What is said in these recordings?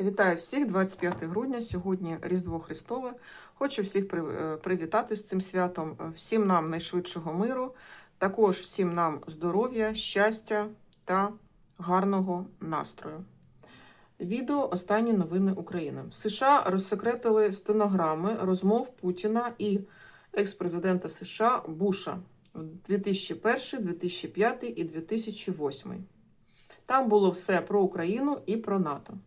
Вітаю всіх 25 грудня. Сьогодні Різдво Христове. Хочу всіх е, привітати з цим святом. Е, Всім нам найшвидшого миру, також всім нам здоров'я, щастя та гарного настрою. Відео Останні новини України. США розсекретили стенограми розмов Путіна і екс-президента США Буша в 2001, 2005 і 2008. Там було все про Україну і про НАТО.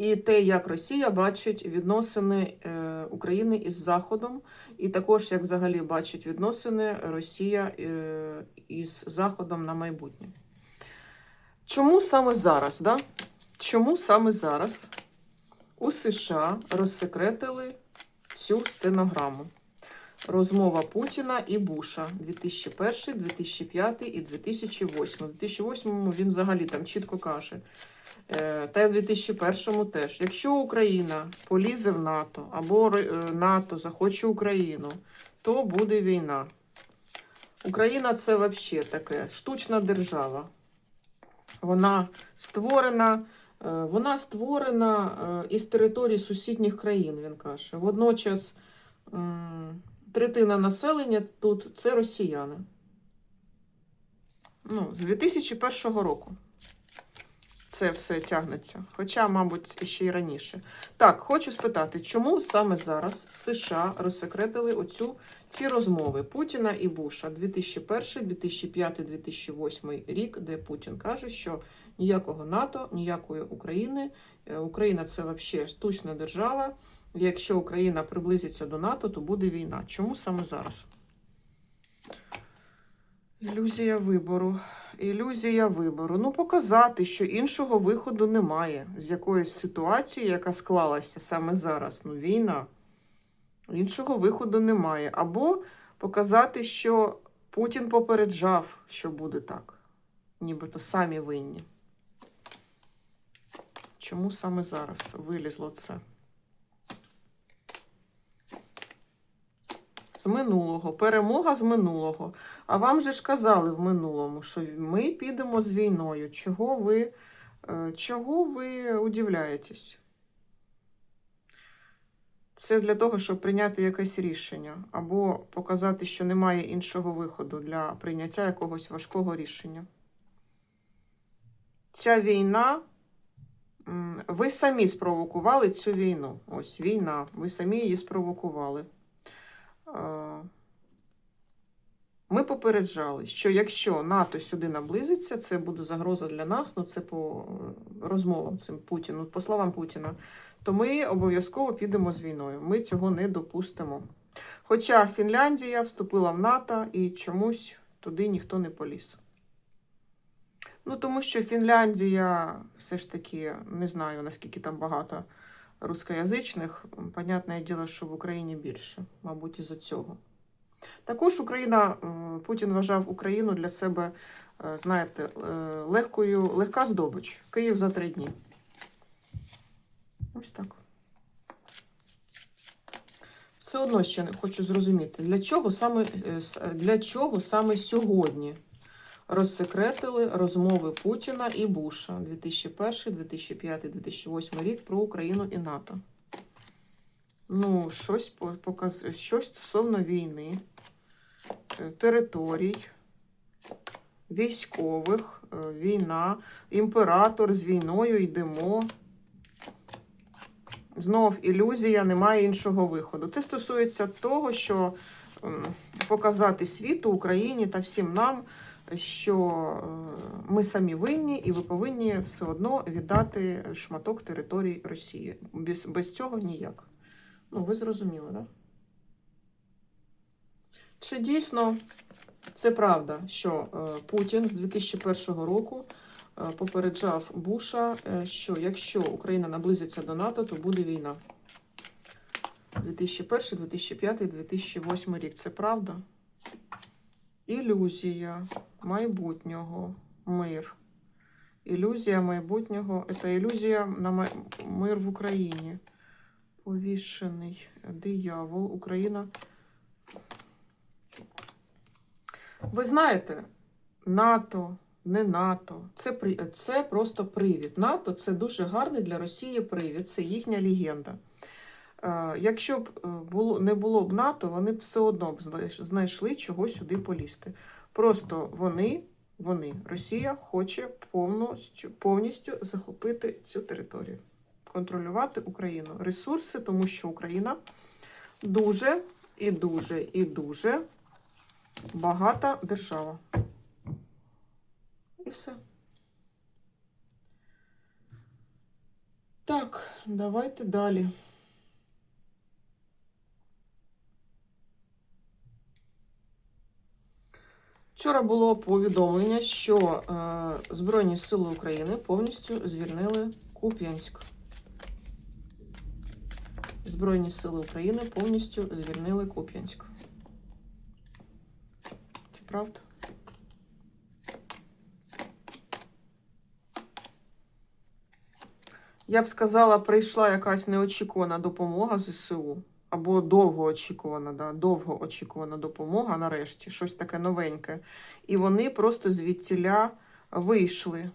І те, як Росія бачить відносини е, України із Заходом, і також як взагалі бачить відносини Росія е, із Заходом на майбутнє. Чому саме зараз? Да? Чому саме зараз у США розсекретили цю стенограму? Розмова Путіна і Буша 2001, 2005 і 2008. У 2008 він взагалі там чітко каже. Е, Та й в 2001 теж. Якщо Україна полізе в НАТО або е, НАТО захоче Україну, то буде війна. Україна це взагалі таке штучна держава. Вона створена, е, вона створена із території сусідніх країн, він каже. Водночас третина населення тут це росіяни. Ну, з 2001 року це все тягнеться. Хоча, мабуть, ще й раніше. Так, хочу спитати, чому саме зараз США розсекретили оцю, ці розмови Путіна і Буша 2001, 2005, 2008 рік, де Путін каже, що ніякого НАТО, ніякої України. Е, Україна це взагалі штучна держава. Якщо Україна приблизиться до НАТО, то буде війна. Чому саме зараз? Ілюзія вибору. Ілюзія вибору. Ну, показати, що іншого виходу немає з якоїсь ситуації, яка склалася саме зараз. Ну, війна. Іншого виходу немає. Або показати, що Путін попереджав, що буде так. Нібито самі винні. Чому саме зараз вилізло це? З минулого, перемога з минулого. А вам же ж казали в минулому, що ми підемо з війною. Чого ви, е, чого ви удивляєтесь? Це для того, щоб прийняти якесь рішення, або показати, що немає іншого виходу для прийняття якогось важкого рішення. Ця війна, ви самі спровокували цю війну. Ось війна, ви самі її спровокували. Ми попереджали, що якщо НАТО сюди наблизиться, це буде загроза для нас, ну це по е, розмовам цим Путіну, по словам Путіна, то ми обов'язково підемо з війною. Ми цього не допустимо. Хоча Фінляндія вступила в НАТО і чомусь туди ніхто не поліз. Ну, тому що Фінляндія все ж таки не знаю, наскільки там багато рускоязичних. Понятне діло, що в Україні більше, мабуть, із-за цього. Також Україна, е, Путін вважав Україну для себе, е, знаєте, е, легкою, легка здобич. Київ за три дні. Ось так. Все одно ще хочу зрозуміти, для чого саме, для чого саме сьогодні розсекретили розмови Путіна і Буша 2001, 2005, 2008 рік про Україну і НАТО. Ну, щось показ... щось стосовно війни, е, територій, військових, е, війна, імператор з війною йдемо. Знов ілюзія, немає іншого виходу. Це стосується того, що ем, показати світу, Україні та всім нам, що е, ми самі винні, і ви повинні все одно віддати шматок території Росії. Без, без цього ніяк. Ну, ви зрозуміли, так? Да? Чи дійсно це правда, що е, Путін з 2001 року е, попереджав Буша, що якщо Україна наблизиться до НАТО, то буде війна? 2001, 2005, 2008 рік. Це правда? Ілюзія майбутнього, мир. Ілюзія майбутнього це ілюзія на мир в Україні. Повішений диявол, Україна. Ви знаєте, НАТО, не НАТО. Це, це просто привід. НАТО це дуже гарний для Росії привід, це їхня легенда. Е, Якщо б е, було, не було б НАТО, вони б все одно б знайшли чого сюди полізти. Просто вони, вони, Росія хоче повністю, повністю захопити цю територію, контролювати Україну. Ресурси, тому що Україна дуже і дуже і дуже багата держава. І все. Так, давайте далі. Вчора було повідомлення, що е, Збройні Сили України повністю звільнили Куп'янськ. Збройні Сили України повністю звільнили Куп'янськ. Це правда? Я б сказала, прийшла якась неочікувана допомога ЗСУ. Або довгоочікувана, да, довгоочікувана допомога нарешті, щось таке новеньке. І вони просто звідтіля вийшли.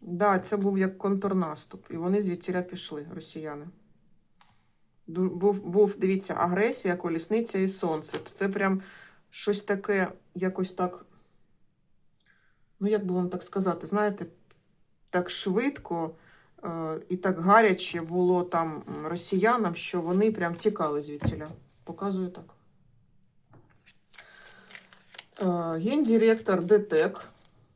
Да, це був як контрнаступ, і вони звідтіля пішли, росіяни. Був, був, дивіться, агресія, колісниця і сонце. Це прям щось таке, якось так. Ну, як би вам так сказати, знаєте, так швидко і так гаряче було там росіянам, що вони прям тікали звідтіля. Показую так. Е, Гендиректор ДТЕК,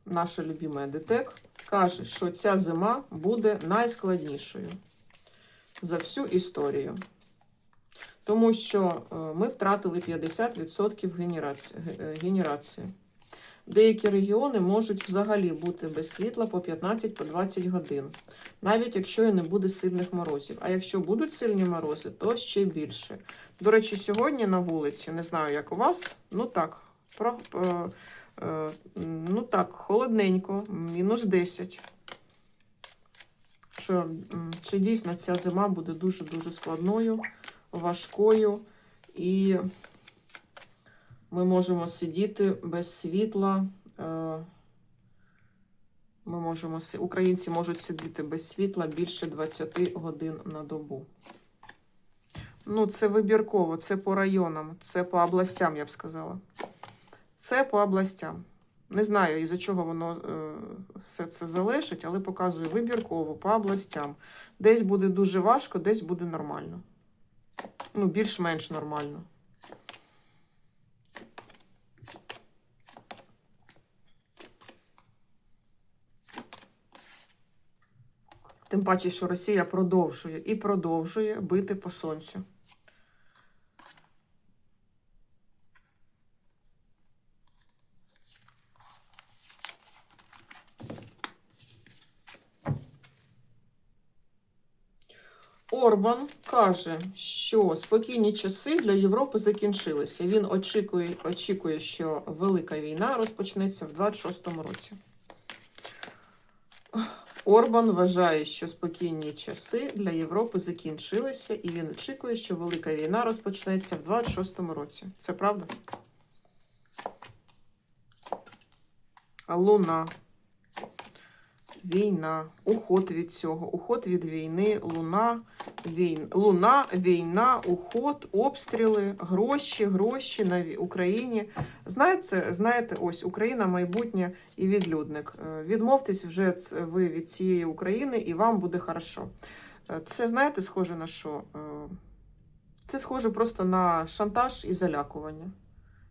наша любима ДТЕК, каже, що ця зима буде найскладнішою за всю історію. Тому що е, ми втратили 50% генерації. Деякі регіони можуть взагалі бути без світла по 15-20 годин, навіть якщо і не буде сильних морозів. А якщо будуть сильні морози, то ще більше. До речі, сьогодні на вулиці, не знаю, як у вас, ну так, про, е, е, ну так, холодненько, мінус 10. Що, чи дійсно ця зима буде дуже-дуже складною, важкою і ми можемо сидіти без світла. е, Ми можемо, українці можуть сидіти без світла більше 20 годин на добу. Ну, це вибірково, це по районам, це по областям, я б сказала. Це по областям. Не знаю, із-за чого воно е, все це залежить, але показую вибірково по областям. Десь буде дуже важко, десь буде нормально. Ну, більш-менш нормально. Тим паче, що Росія продовжує і продовжує бити по сонцю. Орбан каже, що спокійні часи для Європи закінчилися. Він очікує, очікує, що велика війна розпочнеться в 26-му році. Орбан вважає, що спокійні часи для Європи закінчилися, і він очікує, що велика війна розпочнеться в 26-му році. Це правда? А Луна. Війна, уход від цього, уход від війни, луна, війн, луна, війна, уход, обстріли, гроші, гроші на Україні. Знаєте, знаєте, ось Україна майбутнє і відлюдник. Е, Відмовтесь вже ви від цієї України, і вам буде хорошо. Е, Це знаєте, схоже на що? Е, Це схоже просто на шантаж і залякування.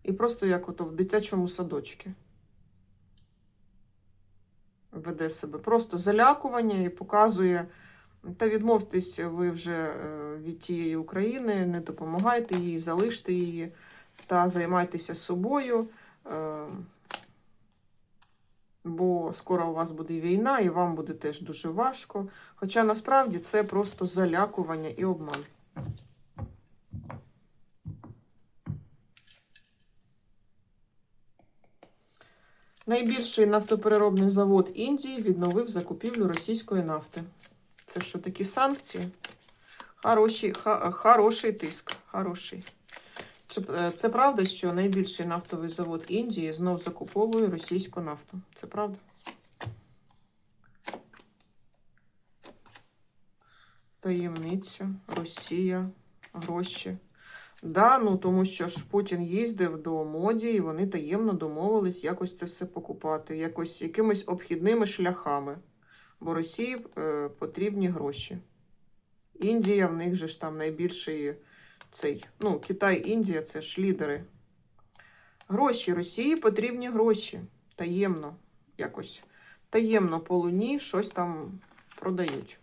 І просто як ото в дитячому садочку веде себе. Просто залякування і показує. Та відмовтесь ви вже е, від тієї України, не допомагайте їй, залиште її та займайтеся собою. е, Бо скоро у вас буде війна, і вам буде теж дуже важко. Хоча насправді це просто залякування і обман. Найбільший нафтопереробний завод Індії відновив закупівлю російської нафти. Це що такі санкції? Хороший, хороший тиск. Хороший. Е, це правда, що найбільший нафтовий завод Індії знов закуповує російську нафту? Це правда? Таємниця, Росія, гроші. Да, ну тому що ж Путін їздив до моді, і вони таємно домовились якось це все покупати, якось якимись обхідними шляхами. Бо Росії е, потрібні гроші. Індія, в них же ж там найбільший цей. Ну, Китай, Індія це ж лідери. Гроші Росії потрібні гроші. Таємно якось. Таємно по луні щось там продають.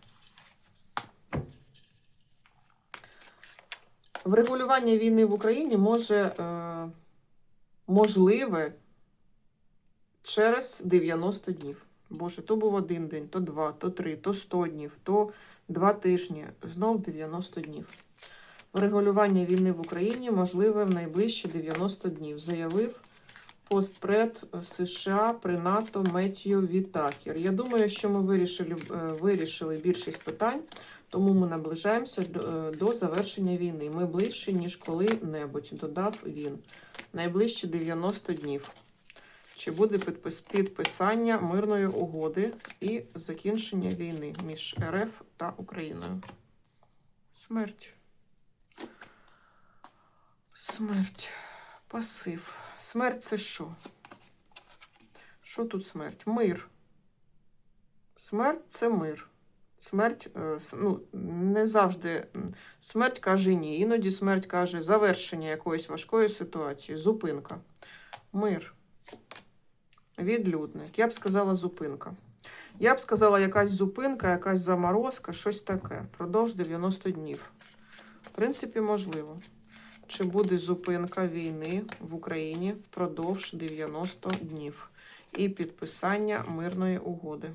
Врегулювання війни в Україні може е, можливе через 90 днів. Боже, то був один день, то два, то три, то 100 днів, то два тижні, знов 90 днів. Врегулювання війни в Україні можливе в найближчі 90 днів, заявив постпред США при НАТО Меттью Вітакер. Я думаю, що ми вирішили, е, вирішили більшість питань, тому ми наближаємося до, е, завершення війни. Ми ближче, ніж коли-небудь, додав він. Найближчі 90 днів. Чи буде підпис, підписання мирної угоди і закінчення війни між РФ та Україною? Смерть. Смерть. Пасив. Смерть це що? Що тут смерть? Мир. Смерть це мир. Смерть, е, ну, не завжди смерть каже ні. Іноді смерть каже завершення якоїсь важкої ситуації, зупинка. Мир. Відлюдник. Я б сказала зупинка. Я б сказала якась зупинка, якась заморозка, щось таке. Продовж 90 днів. В принципі, можливо. Чи буде зупинка війни в Україні впродовж 90 днів і підписання мирної угоди?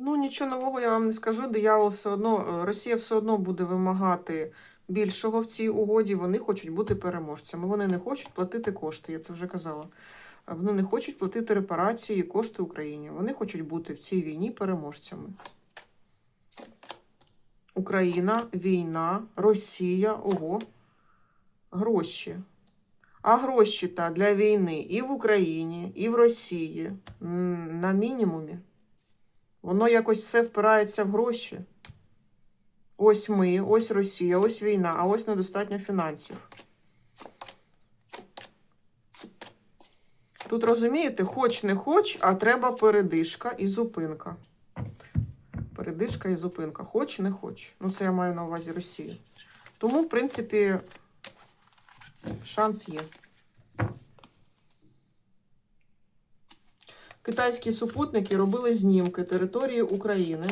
Ну, нічого нового я вам не скажу. Диявол все одно, е, Росія все одно буде вимагати більшого в цій угоді. Вони хочуть бути переможцями. Вони не хочуть платити кошти, я це вже казала. Вони не хочуть платити репарації і кошти Україні. Вони хочуть бути в цій війні переможцями. Україна, війна, Росія, ого, гроші. А гроші та для війни і в Україні, і в Росії на мінімумі. Воно якось все впирається в гроші. Ось ми, ось Росія, ось війна, а ось недостатньо фінансів. Тут розумієте, хоч не хоч, а треба передишка і зупинка. Передишка і зупинка. Хоч не хоч. Ну, це я маю на увазі Росію. Тому, в принципі, шанс є. Китайські супутники робили знімки території України,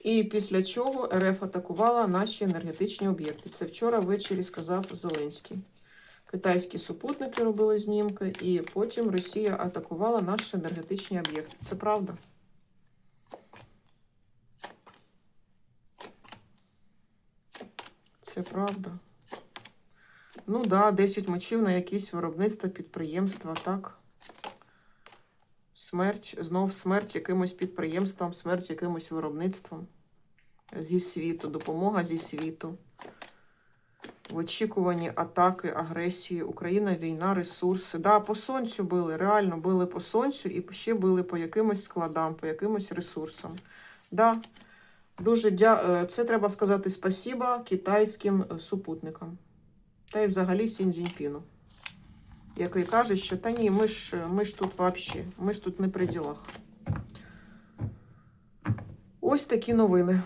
і після чого РФ атакувала наші енергетичні об'єкти. Це вчора ввечері сказав Зеленський. Китайські супутники робили знімки, і потім Росія атакувала наші енергетичні об'єкти. Це правда. Це правда. Ну так, да, 10 мочів на якісь виробництва, підприємства, так. Смерть, знов смерть якимось підприємствам, смерть якимось виробництвом зі світу, допомога зі світу. В очікуванні атаки, агресії, Україна, війна, ресурси. Да, по сонцю били, реально били по сонцю і ще били по якимось складам, по якимось ресурсам. Да, дуже дя... е, Це треба сказати спасіба китайським супутникам. Та й взагалі Сінзіньпіну який каже, що та ні, ми ж, ми ж тут взагалі, ми ж тут не при ділах. Ось такі новини.